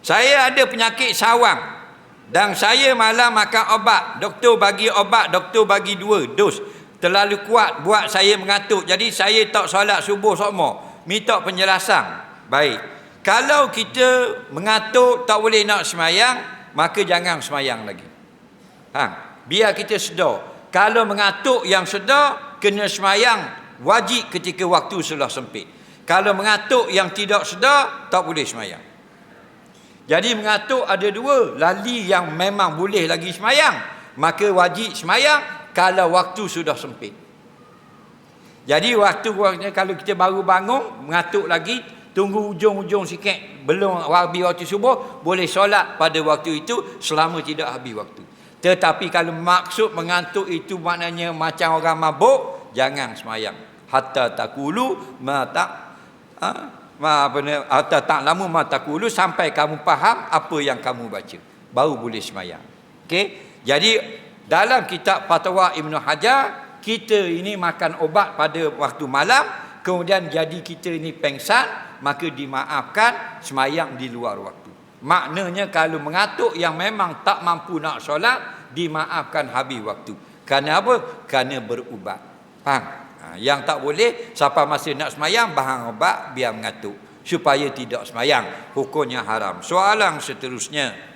Saya ada penyakit sawang dan saya malam makan obat. Doktor bagi obat, doktor bagi dua dos. Terlalu kuat buat saya mengantuk. Jadi saya tak solat subuh semua. Minta penjelasan. Baik. Kalau kita mengantuk tak boleh nak semayang, maka jangan semayang lagi. Ha, biar kita sedar. Kalau mengantuk yang sedar, kena semayang wajib ketika waktu sudah sempit. Kalau mengantuk yang tidak sedar, tak boleh semayang. Jadi mengatuk ada dua. Lali yang memang boleh lagi semayang. Maka wajib semayang kalau waktu sudah sempit. Jadi waktu kalau kita baru bangun, mengatuk lagi, tunggu ujung-ujung sikit, belum habis waktu subuh, boleh solat pada waktu itu selama tidak habis waktu. Tetapi kalau maksud mengantuk itu maknanya macam orang mabuk, jangan semayang. Hatta takulu ma tak ha? Ma apa ni atau tak lama mata kulu sampai kamu faham apa yang kamu baca. Baru boleh semayang. Okey? Jadi dalam kitab fatwa Ibnu Hajar kita ini makan obat pada waktu malam kemudian jadi kita ini pengsan maka dimaafkan semayang di luar waktu. Maknanya kalau mengatuk yang memang tak mampu nak solat dimaafkan habis waktu. Kerana apa? Kerana berubat. Faham Ha, yang tak boleh siapa masih nak semayang bahan obat biar mengatuk. Supaya tidak semayang hukumnya haram. Soalan seterusnya